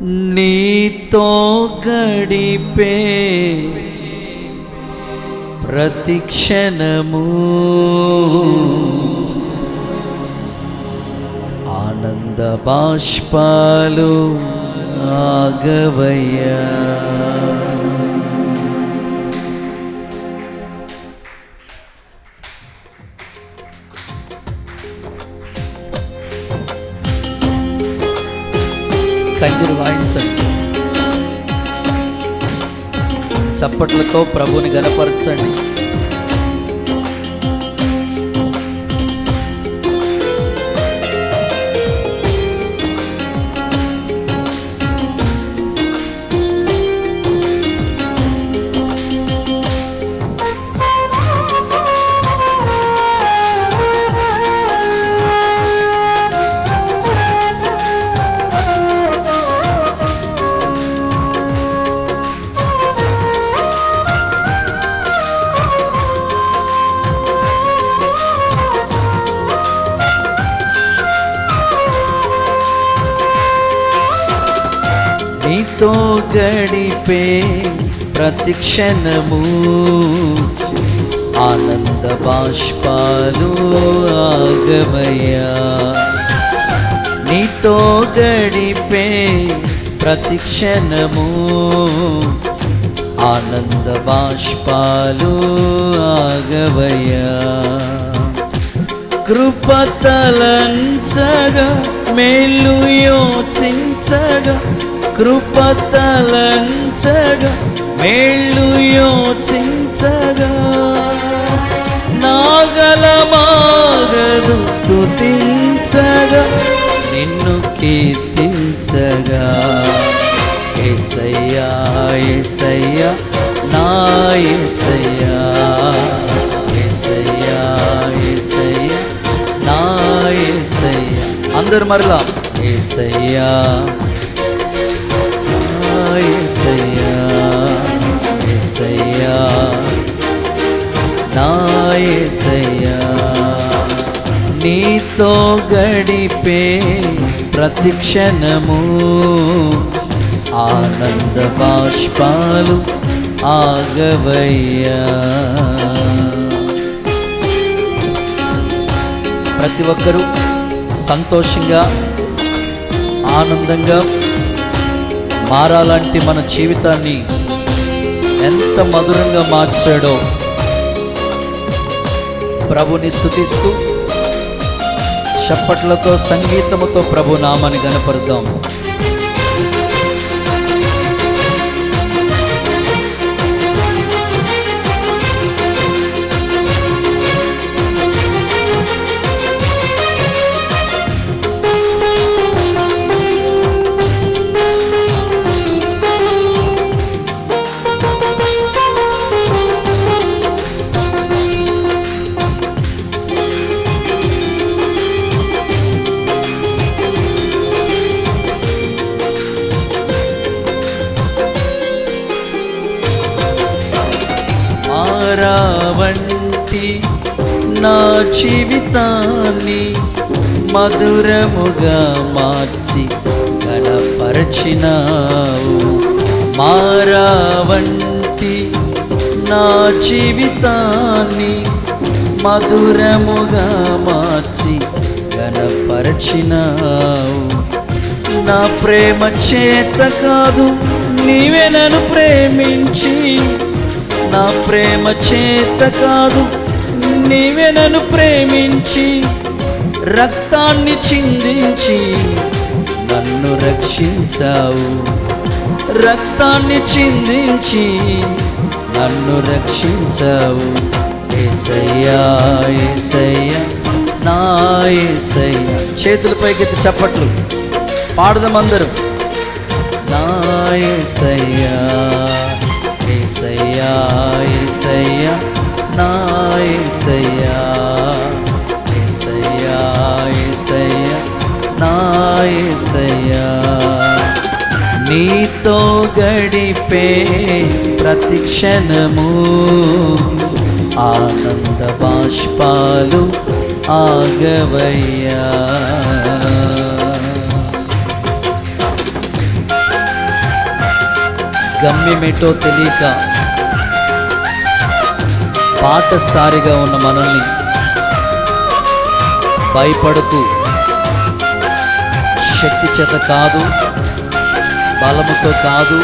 నీతో గడిపే ప్రతిక్షణము ఆనంద బాష్పాలు ఆగవయ్యా. కందిరి వాయించండి చప్పట్లతో ప్రభుని గనపరచండి. నీతో గడిపే ప్రతిక్షణము ఆనంద బాష్పాలు ఆగమయ్యా. నీతో గడిపే ప్రతిక్షణము ఆనంద బాష్పాలు ఆగవయ్యా. కృపతలంచగా మేలు యోచించగా కృపతలంచగా మేళ్ళు యోచించగా. నాగలమాగదు స్థుతించగా నిన్ను కీర్తించగా. ఎసయ్యా ఎసయ్యా నా ఎసయ్యా ఎసయ్యా ఎసయ్యా నా ఎసయ్యా అందరు మరలా ఎసయ్యా ఏసయ్యా ఏసయ్యా నా ఏసయ్యా నీతో గడిపే ప్రతిక్షణము ఆనంద బాష్పాలు ఆగవయ్యా. ప్రతి ఒక్కరూ సంతోషంగా ఆనందంగా మారాలంటే మన జీవితాన్ని ఎంత మధురంగా మార్చాడో ప్రభుని స్థుతిస్తూ చప్పట్లతో సంగీతముతో ప్రభు నామాన్ని గనపరుద్దాం నా జీవితాన్ని మధురముగా మార్చి గణపరచినావు మారావంటి నా జీవితాన్ని మధురముగా మార్చి గణపరచినావు నా ప్రేమ చేత కాదు నీవే నన్ను ప్రేమించి నా ప్రేమ చేత కాదు నీవే నన్ను ప్రేమించి రక్తాన్ని చిందించి నన్ను రక్షించావు. రక్తాన్ని చిందించి నన్ను రక్షించావు. ఏసయ్యా ఏసయ్యా నా ఏసయ్యా. చేతుల పైకెత్తి చప్పట్లు. పాడదాం అందరూ. నా ఏసయ్యా ఏసయ్యా ఏసయ్యా నా ఏసయ్యా ఏసయ్యా ఏసయ్యా నా ఏసయ్యా. నీతో గడిపే ప్రతి క్షణము ఆనంద బాష్పాలు ఆగవయ్యా. గమ్యమేటో తెలియక పాటసారిగా ఉన్న మనల్ని భయపడకు. శక్తి చేత కాదు బలముతో కాదు.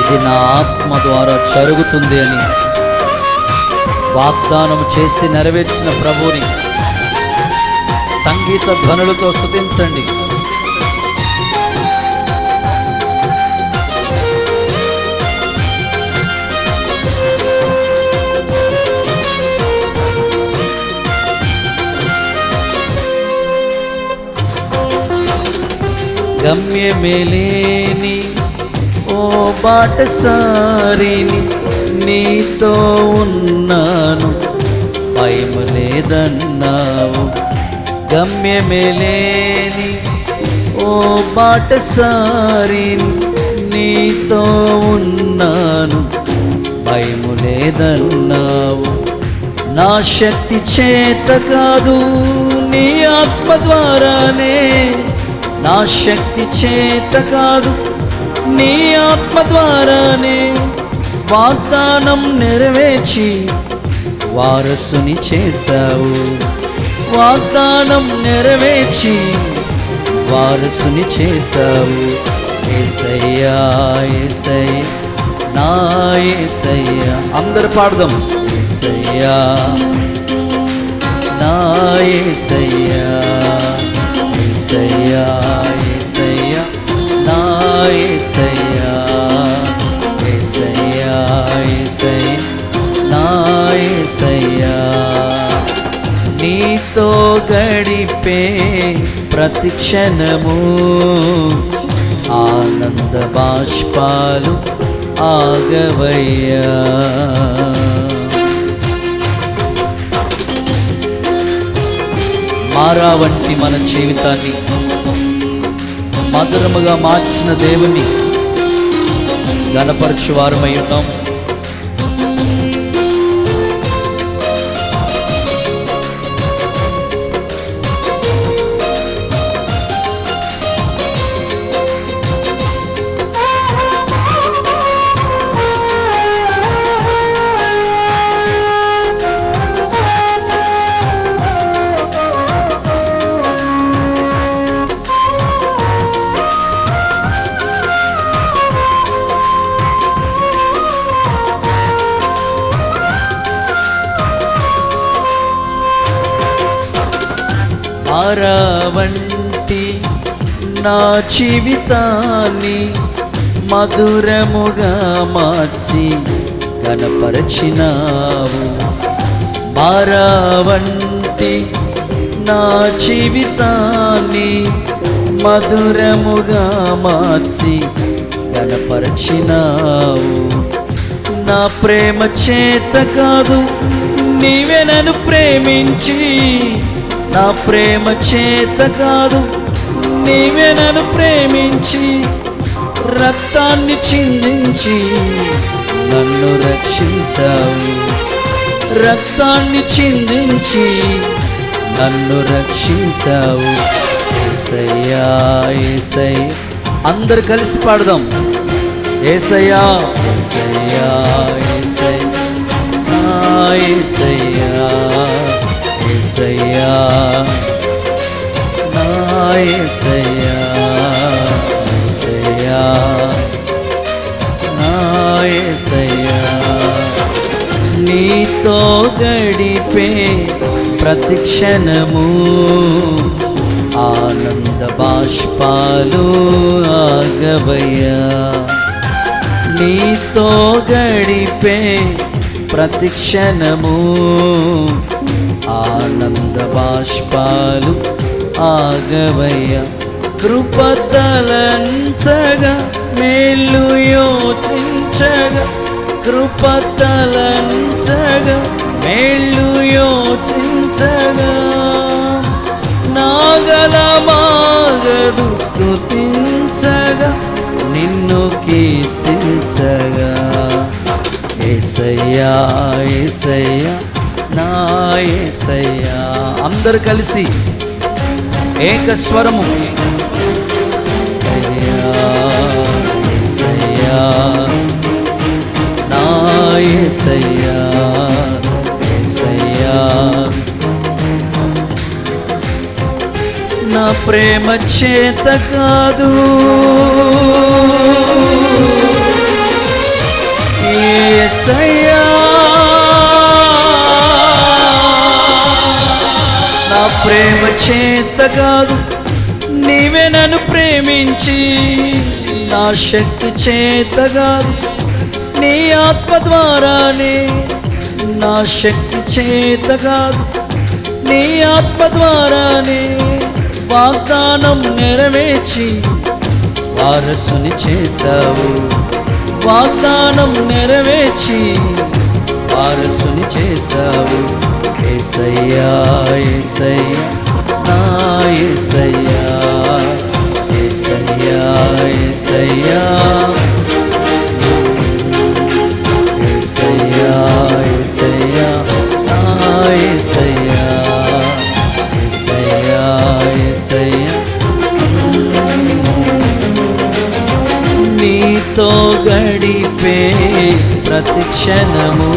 ఇది నా ఆత్మ ద్వారా జరుగుతుంది అని వాగ్దానం చేసి నెరవేర్చిన ప్రభువుని సంగీత ధ్వనులతో స్థుతించండి గమ్యమేలేని ఓ బాటసారిని నీతో ఉన్నాను. భయం లేదన్నావు. గమ్యమేలేని ఓ బాటసారిని నీతో ఉన్నాను. భయం లేదన్నావు. నా శక్తి చేత కాదు నీ ఆత్మ ద్వారానే నా శక్తి చేత కాదు నీ ఆత్మ ద్వారానే వాగ్దానం నెరవేర్చి వారసుని చేశావు. వాగ్దానం నెరవేర్చి వారసుని చేశావు. ఏసయ్యా ఏసయ్య నా అందరు పాడదాం. ఏసయ్యా నా ఏసయ్యా. ఏసయ్యా ఏసయ్యా నా ఏసయ్యా ఏసయ్యా ఏసయ్య నా ఏసయ్యా. నీతో గడిపే ప్రతి క్షణము ఆనంద బాష్పాలు ఆగవయ్యా. మారా వంటి మన జీవితాన్ని మధురముగా మార్చిన దేవుని గణపరచు వారమై ఉన్నాం వంటి నా జీవితాన్ని మధురముగా మార్చి కనపరచినావు వంటి నా జీవితాన్ని మధురముగా మార్చి కనపరచినావు నా ప్రేమ చేత కాదు నీవే నన్ను ప్రేమించి నా ప్రేమ చేత కాదు నీవే నన్ను ప్రేమించి రక్తాన్ని చిందించి నన్ను రక్షించావు. రక్తాన్ని చిందించి నన్ను రక్షించావు. ఏసయ్యా అందరు కలిసి పాడదాం. ఏసయ్యా ఏసయ్యా ఏసయ్య. ఏసయ్యా. ఏసయ్యా. నా ఏసయ్యా ఏసయ్యా. నా ఏసయ్యా. నీతో గడిపే ప్రతిక్షణము ఆనంద బాష్పాలు ఆగవయ్యా. నీతో గడిపే ప్రతిక్షణము ఆనంద బాష్పాలు ఆగవయ్య. కృపతలంచగా మేలు యోచించగా. కృపతలంచగా మేలు యోచించగా. నాగల మాగదు స్థుతించగా నిన్ను కీర్తించగా. ఎసయ్యా ఎసయ్యా నా ఏసయ్యా. అందరు కలిసి ఏక స్వరము ఏసయ్యా, ఏసయ్యా, ఏసయ్యా నా ఏసయ్యా. నా ప్రేమ చేత కాదు. ఏసయ్యా ప్రేమ చేత కాదు నీవే నన్ను ప్రేమించి. నా శక్తి చేత కాదు నీ ఆత్మ ద్వారానే. నా శక్తి చేత కాదు నీ ఆత్మ ద్వారానే. వాగ్దానం నెరవేర్చి వారసుని చేశావు. వాగ్దానం నెరవేర్చి వారసుని చేశావు. ఏసయ్యా ఏసయ్యా నా ఏసయ్యా ఏసయ్యా ఏసయ్యా. ఏసయ్యా ఏసయ్యా నా ఏసయ్యా. ఏసయ్యా ఏసయ్యా. నీతో గడిపే ప్రతి క్షణము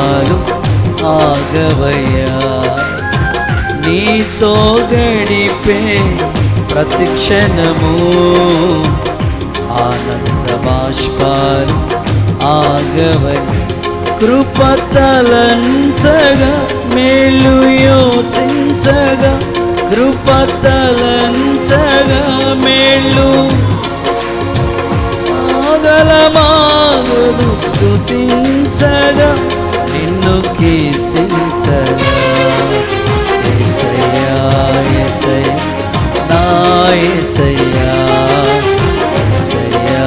బాష్పాలు ఆగవయ్యా. నీతో గడిపే ప్రతి క్షణము ఆనంద బాష్పాలు ఆగవై కృపతలంచగా మేలు యోచించగా కృపతలంచగా మేలు ఆగలమాగదు స్థుతించగా నిన్ను కీర్తించగా. ఏసయ్యా ఏసయ్యా నా ఏసయ్యా. ఏసయ్యా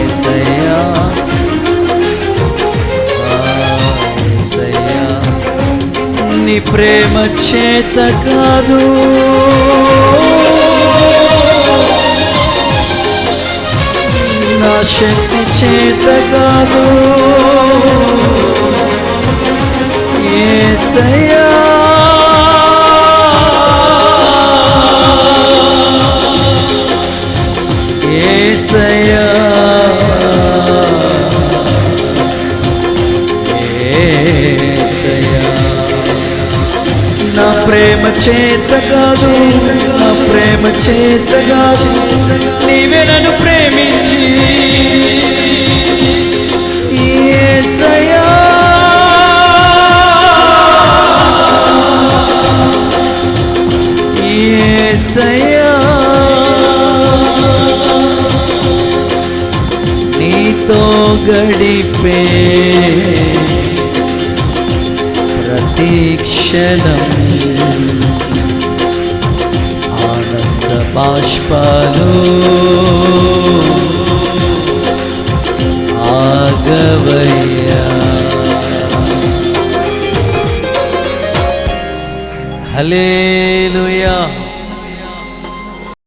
ఏసయ్యా. ఏసయ్యా నీ ప్రేమ చేత కాదు. నా శక్తి చేత కాదు. ఏసయ్యా ఏసయ్యా నా ప్రేమ చేత కాదు నా ప్రేమ చేత కాదు నీవే నన్ను ప్రేమించి యేసయ్యా నీతో గడిపే ప్రతి క్షణం ఆనంద బాష్పాలు ఆగవయ్యా హల్లెలూయా